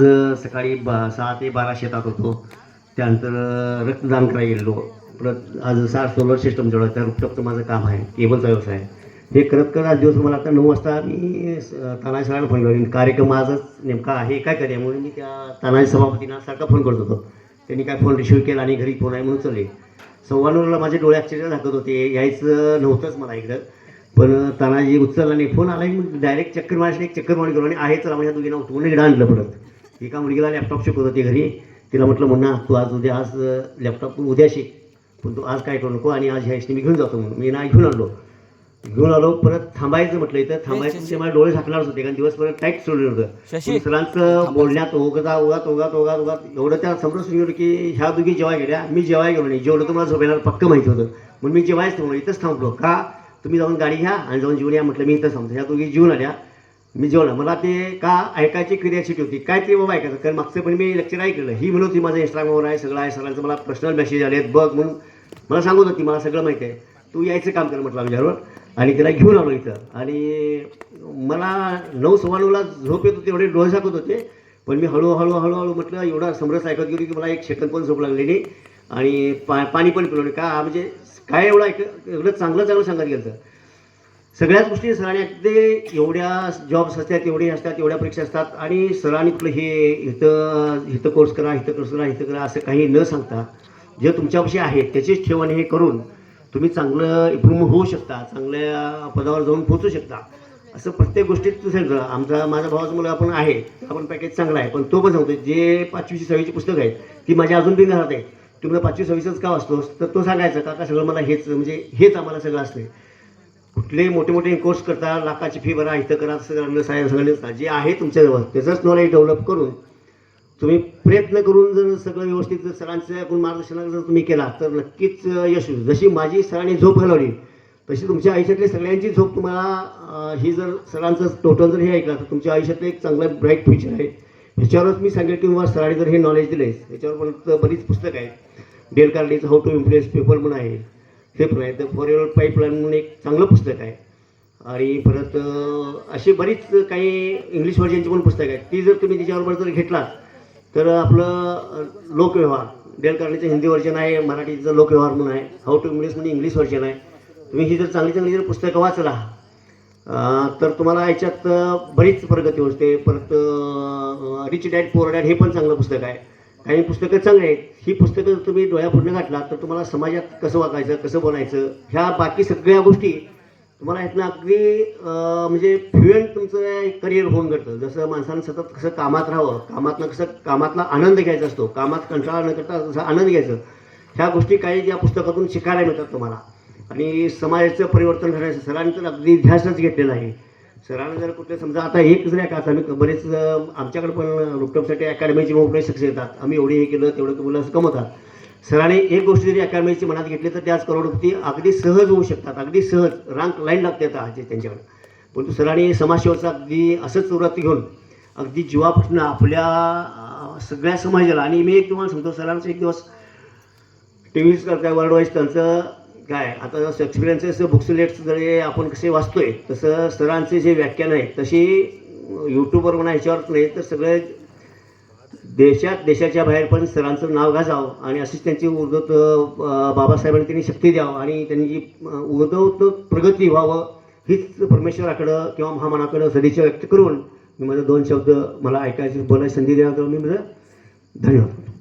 आज सकाळी बा सहा ते बारा शेतात होतो. त्यानंतर रक्तदान करायला गेलो परत आज सार सोलर सिस्टम जोडा त्या रुपटपचं माझं काम आहे केबलचा व्यवसाय आहे. हे करत करत आज दिवस मला आता नऊ वाजता मी तानाजी सरांना फोन केला कार्यक्रम आजच नेमका आहे काय करूया म्हणून मी त्या तानाजी सभापतींना सारखा फोन करत होतो. त्यांनी काय फोन रिसिव्ह केला आणि घरी फोन आहे म्हणून चालले सव्वानूरला माझे डोळे आश्चर्य दाखवत होते यायचं नव्हतंच मला इकडं. पण तानाजी उचलला नाही फोन आला की डायरेक्ट चक्कर मारायची एक चक्कर मारून गेलो आणि आहे चला माझ्या दोघींना उठवून एकदा आणलं परत. एका मुलगीला लॅपटॉप शिकवत होती घरी. तिला म्हटलं म्हणा तू आज उद्या आज लॅपटॉप तू उद्या शिक. पण तू आज काय करू नको आणि आज ह्या मी घेऊन जातो म्हणून. मी ना घेऊन आलो. घेऊन आलो परत थांबायचं म्हटलं इथं. थांबायचं म्हणजे मला डोळे झाकणारच होते कारण दिवसभर टाईट सोडलं होतं. सरांचं बोलण्यात ओगदा ओगात ओगात ओगात ओगात एवढं त्या समोर गेलो की ह्या दोघी जेवाय गेल्या मी जेवाय गेलो नाही. जेवढं तुम्हाला झोपायला पक्क माहिती होतं. म्हणून मी जेवायच थांबलो इथंच थांबलो. का? तुम्ही जाऊन गाडी घ्या आणि जाऊन जेवून या. म्हटलं मी इथं थांबतो. ह्या दोघी जेवून आल्या. मी जेवलं मला ते का ऐकायची क्रियासिटी होती काय ते बाबा ऐकायचं? कारण मागचं पण मी लेक्चर ऐकलं ही म्हणत होती माझं इंस्टाग्रामवर आहे सगळं आहे सगळ्यांचं मला पर्सनल मेसेज आले आहेत बघ म्हणून. मला सांगत होती मला सगळं माहिती आहे. तू यायचं काम कर म्हटलं आमच्यावर आणि तिला घेऊन आलो इथं. आणि मला नऊ सव्वा नऊला झोप येत होती एवढे डोळे झाकत होते. पण मी हळूहळू हळूहळू म्हटलं एवढा समरस ऐकत गेलो की मला एक सेकंद पण झोप लागली नाही. आणि पा पाणी पण पिलो नाही. का म्हणजे काय एवढं ऐक एवढं चांगलं चांगलं सांगत गेलं सगळ्याच गोष्टी सरांनी ते एवढ्या जॉब्स असतात एवढे असतात एवढ्या परीक्षा असतात. आणि सरांनी कुठलं हे इथं इथं कोर्स करा इथं कोर्स करा इथं करा असं काही न सांगता जे तुमच्यापाशी आहे त्याचीच ठेवण हे करून तुम्ही चांगलं इम्प्रूव्ह होऊ शकता चांगल्या पदावर जाऊन पोहोचू शकता. असं प्रत्येक गोष्टीत सांगितलं आमचा माझा भावाचा मुलं आपण आहे आपण पॅकेज चांगला आहे पण तो पण सांगतो जे पाचवीची सहावीची पुस्तकं आहेत ती माझ्या अजून बी घरात आहे तुम्हाला पाचवी सव्वीसच का वाचतोस? तर तो सांगायचा का का सगळं मला हेच म्हणजे हेच आम्हाला सगळं असतं कुठलेही मोठे मोठे कोर्स करता लाखाची फी भरा इथं करा सगळं साहेब सगळं नसतात जे आहे तुमच्याजवळ त्याचंच नॉलेज डेव्हलप करून तुम्ही प्रयत्न करून जर सगळं व्यवस्थित जर सरांच्या एकूण मार्गदर्शनाला जर तुम्ही केला तर नक्कीच यश होईल. जशी माझी सरांनी झोप घालवली तशी तुमच्या आयुष्यातली सगळ्यांची झोप तुम्हाला ही जर सरांचं टोटल जर हे ऐकलं तर तुमच्या आयुष्यातलं एक चांगलं ब्राईट फ्युचर आहे. ह्याच्यावरच मी सांगेल की तुम्हाला सरांनी जर हे नॉलेज दिलं आहे ह्याच्यावर पण बरीच पुस्तकं आहेत. डेल कार्डीचं हाऊ टू इम्प्रेस पेपर म्हणून आहे. ते पण आहे तर फॉर पाईपलाईन म्हणून एक चांगलं पुस्तक आहे. आणि परत असे अशी बरीच काही इंग्लिश व्हर्जनची पण पुस्तकं आहेत. ती जर तुम्ही त्याच्याबरोबर जर घेतलात तर आपलं लोकव्यवहार. डेल हिंदी व्हर्जन आहे मराठीचं लोकव्यवहार म्हणून आहे. हाऊ टू इंग्लिश म्हणजे इंग्लिश व्हर्जन आहे. तुम्ही ही जर चांगली चांगली जर पुस्तकं वाचला तर तुम्हाला याच्यात बरीच प्रगती होते. परत रिच डॅड पोअर डॅड हे पण चांगलं पुस्तक आहे. काही पुस्तकं चांगली आहेत. ही पुस्तकं जर तुम्ही डोळ्यापुढे घातला तर तुम्हाला समाजात कसं वागायचं कसं बोलायचं ह्या बाकी सगळ्या गोष्टी तुम्हाला इथनं अगदी म्हणजे फ्लुएंट तुमचं करिअर होऊन करतं जसं माणसानं सतत कसं कामात राहावं कामातनं कसं कामातला आनंद घ्यायचा असतो कामात कंटाळा न करता कसं आनंद घ्यायचं ह्या गोष्टी काही या पुस्तकातून शिकायला मिळतात तुम्हाला. आणि समाजाचं परिवर्तन करायचं सरांनी तर अगदी ध्यासच घेतलेला आहे. सरांना जर कुठले समजा आता एक जर का आम्ही बरेच आमच्याकडे पण रुपटॉपसाठी अकॅडमीची मोठे शिक्षक येतात. आम्ही एवढे हे केलं तेवढं मुलं असं कमवतात. सरांनी एक गोष्ट जरी अकॅडमीची मनात घेतली तर त्याच करोडपती अगदी सहज होऊ शकतात. अगदी सहज रांग लाईन लागते आता आज त्यांच्याकडे. परंतु सरांनी समाजसेवेचं अगदी असंच वृत्ती घेऊन अगदी जीवापासून आपल्या सगळ्या समाजाला आणि मी एक तुम्हाला सांगतो सरांचं एक दिवस टी व्ही करताय वर्ल्ड वाईज त्यांचं काय? आता जसं एक्सपिरियन्सेस बुक्स लेट्स जरी आपण कसे वाचतोय? तसं सरांचे जे व्याख्यान आहे तशी यूट्यूबवर म्हणा ह्याच्यावरच नाही तर सगळे देशात देशाच्या बाहेर पण सरांचं नाव गाजावं आणि अशीच त्यांची उर्दूत बाबासाहेबांनी त्यांनी शक्ती द्यावं आणि त्यांनी जी उर्दूत प्रगती व्हावं हीच परमेश्वराकडं किंवा महामानाकडं सदिच्छा व्यक्त करून मी माझं दोन शब्द मला ऐकायची बोलायची संधी देण्यात मी माझं धन्यवाद.